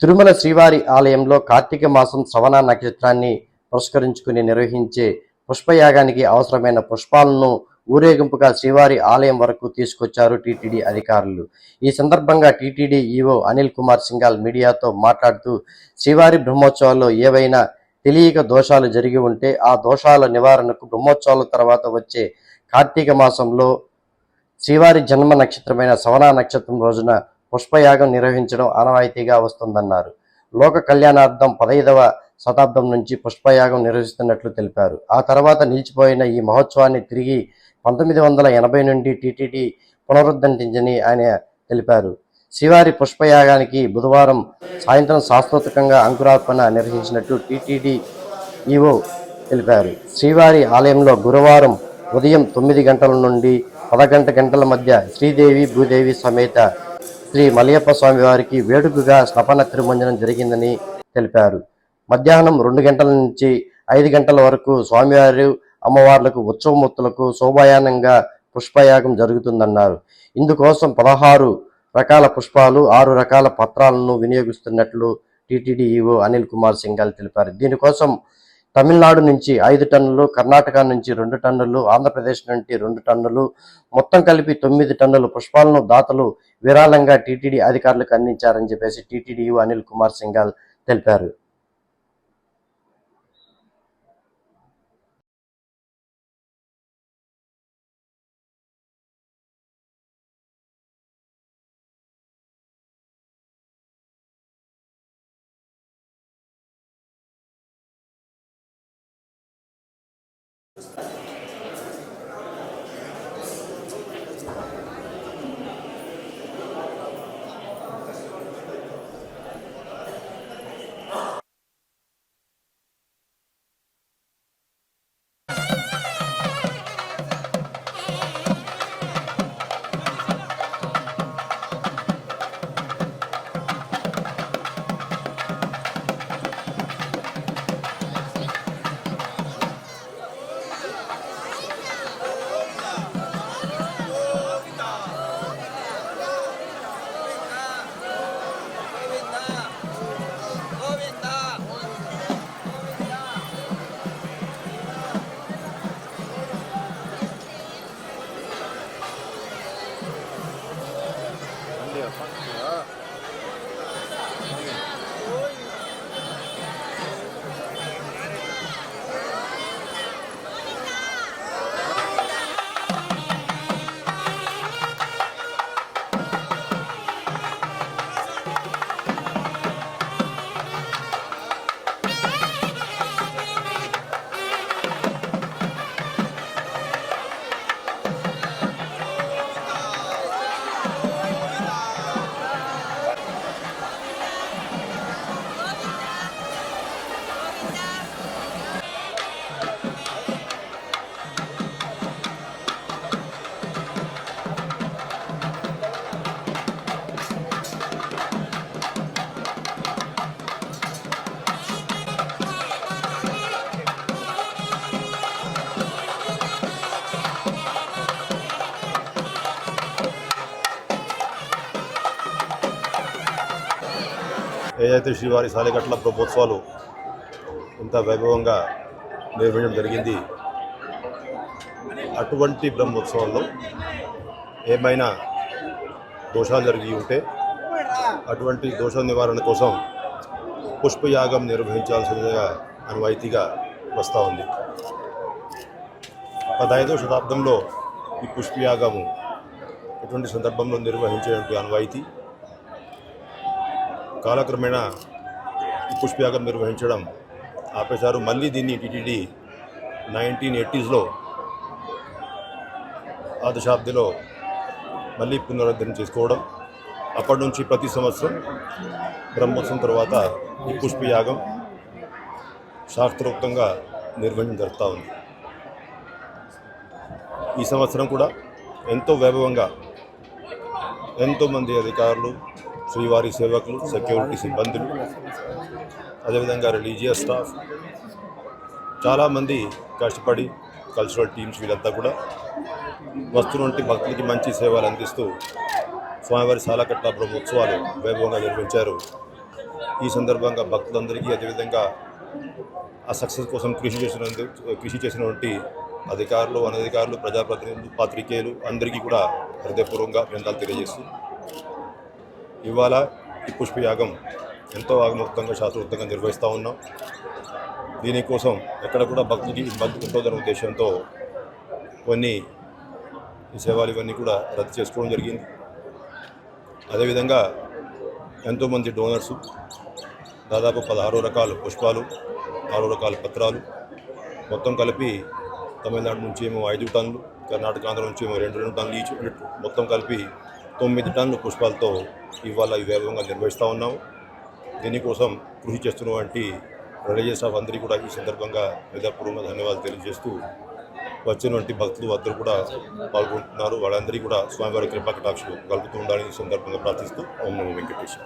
తిరుమల శ్రీవారి ఆలయంలో కార్తీక మాసం శ్రవణ నక్షత్రాన్ని పురస్కరించుకుని నిర్వహించే పుష్పయాగానికి అవసరమైన పుష్పాలను ఊరేగింపుగా శ్రీవారి ఆలయం వరకు తీసుకొచ్చారు టీటీడీ అధికారులు. ఈ సందర్భంగా టీటీడీ ఈవో అనిల్ కుమార్ సింగాల్ మీడియాతో మాట్లాడుతూ శ్రీవారి బ్రహ్మోత్సవాల్లో ఏవైనా తెలియక దోషాలు జరిగి ఉంటే ఆ దోషాల నివారణకు బ్రహ్మోత్సవాల తర్వాత వచ్చే కార్తీక మాసంలో శ్రీవారి జన్మ నక్షత్రమైన సవనా నక్షత్రం రోజున పుష్పయాగం నిర్వహించడం ఆనవాయితీగా వస్తుందన్నారు. లోక కళ్యాణార్థం పదైదవ శతాబ్దం నుంచి పుష్పయాగం నిర్వహిస్తున్నట్లు తెలిపారు. ఆ తర్వాత నిలిచిపోయిన ఈ మహోత్సవాన్ని తిరిగి పంతొమ్మిది వందల ఎనభై నుండి టీటీడీ పునరుద్ధరించని ఆయన తెలిపారు. శ్రీవారి పుష్పయాగానికి బుధవారం సాయంత్రం శాస్త్రోత్కంగా అంకురార్పణ నిర్వహించినట్టు టీటీడీ ఈవో తెలిపారు. శ్రీవారి ఆలయంలో గురువారం ఉదయం తొమ్మిది గంటల నుండి పదగంట గంటల మధ్య శ్రీదేవి భూదేవి సమేత శ్రీ మలయప్ప స్వామి వారికి వేడుకగా స్నపన తిరుమంజనం జరిగిందని తెలిపారు. మధ్యాహ్నం రెండు గంటల నుంచి ఐదు గంటల వరకు స్వామివారి అమ్మవార్లకు ఉత్సవమూర్తులకు శోభాయానంగా పుష్పయాగం జరుగుతుందన్నారు. ఇందుకోసం పదహారు రకాల పుష్పాలు ఆరు రకాల పత్రాలను వినియోగిస్తున్నట్లు టీటీడీ అనిల్ కుమార్ సింఘాల్ తెలిపారు. దీనికోసం తమిళనాడు నుంచి ఐదు టన్నులు కర్ణాటక నుంచి రెండు టన్నులు ఆంధ్రప్రదేశ్ నుండి రెండు టన్నులు మొత్తం కలిపి తొమ్మిది టన్నుల పుష్పాలను దాతలు విరాళంగా టీటీడీ అధికారులకు అందించారని చెప్పేసి టీటీడీ అనిల్ కుమార్ సింఘాల్ తెలిపారు. ఏదైతే శ్రీవారి సాలిగట్ల బ్రహ్మోత్సవాలు ఇంత వైభవంగా నిర్వహించడం జరిగింది అటువంటి బ్రహ్మోత్సవాల్లో ఏమైనా దోషాలు జరిగి ఉంటే అటువంటి దోష నివారణ కోసం పుష్పయాగం నిర్వహించాల్సిందిగా అనువాయితీగా వస్తూ ఉంది. పదహైదో శతాబ్దంలో ఈ పుష్పయాగము ఎటువంటి సందర్భంలో నిర్వహించేటువంటి అనువాయితీ? కాలక్రమేణా పుష్పయాగం నిర్వహించడం ఆపేశారు. మళ్ళీ దీన్ని టీటీడీ నైన్టీన్ ఎయిటీస్లో ఆ దశాబ్దిలో మళ్ళీ పునరుద్ధరణ చేసుకోవడం. అప్పటి నుంచి ప్రతి సంవత్సరం బ్రహ్మోత్సవం తర్వాత ఈ పుష్పయాగం శాస్త్రోక్తంగా నిర్వహణ జరుగుతూ ఉంది. ఈ సంవత్సరం కూడా ఎంతో వైభవంగా ఎంతోమంది అధికారులు శ్రీవారి సేవకులు సెక్యూరిటీ సిబ్బందులు అదేవిధంగా రిలీజియస్ స్టాఫ్ చాలామంది కష్టపడి కల్చరల్ టీమ్స్ వీళ్ళంతా కూడా వస్తున్నటువంటి భక్తులకి మంచి సేవలు అందిస్తూ స్వామివారి సాలకట్ల బ్రహ్మోత్సవాలు వైభవంగా నిర్వహించారు. ఈ సందర్భంగా భక్తులందరికీ అదేవిధంగా ఆ సక్సెస్ కోసం కృషి చేసిన కృషి చేసినటువంటి అధికారులు అనధికారులు ప్రజాప్రతినిధులు పాత్రికేయులు అందరికీ కూడా హృదయపూర్వకంగా అభినందనలు తెలియజేస్తూ ఇవాళ ఈ పుష్పయాగం ఎంతో ఆగమోక్తంగా శాస్త్రోక్తంగా నిర్వహిస్తూ ఉన్నాం. దీనికోసం ఎక్కడ కూడా భక్తులకి ఇబ్బంది ఉంటుందనే ఉద్దేశంతో కొన్ని సేవలు ఇవన్నీ కూడా రద్దు చేసుకోవడం జరిగింది. అదేవిధంగా ఎంతోమంది డోనర్సు దాదాపు పదహారు రకాల పుష్పాలు ఆరు రకాల పత్రాలు మొత్తం కలిపి తమిళనాడు నుంచి ఏమో ఐదు టన్నులు కర్ణాటక ఆంధ్ర నుంచి ఏమో రెండు రెండు టన్నులు ఈచ్ మొత్తం కలిపి తొమ్మిది టన్నుల పుష్పాలతో ఇవాళ ఈ వైభవంగా నిర్వహిస్తూ ఉన్నాము దీనికోసం కృషి చేస్తున్నటువంటి రిలీజియస్ ఆఫ్ అందరికీ కూడా ఈ సందర్భంగా హృదయపూర్వకంగా ధన్యవాదాలు తెలియజేస్తూ వచ్చినటువంటి భక్తులు అందరూ కూడా పాల్గొంటున్నారు. వాళ్ళందరికీ కూడా స్వామివారి కృపా కటాక్షలు కలుపుతూ ఉండాలని ఈ సందర్భంగా ప్రార్థిస్తూ ఓం నమో వెంకటేశ్వర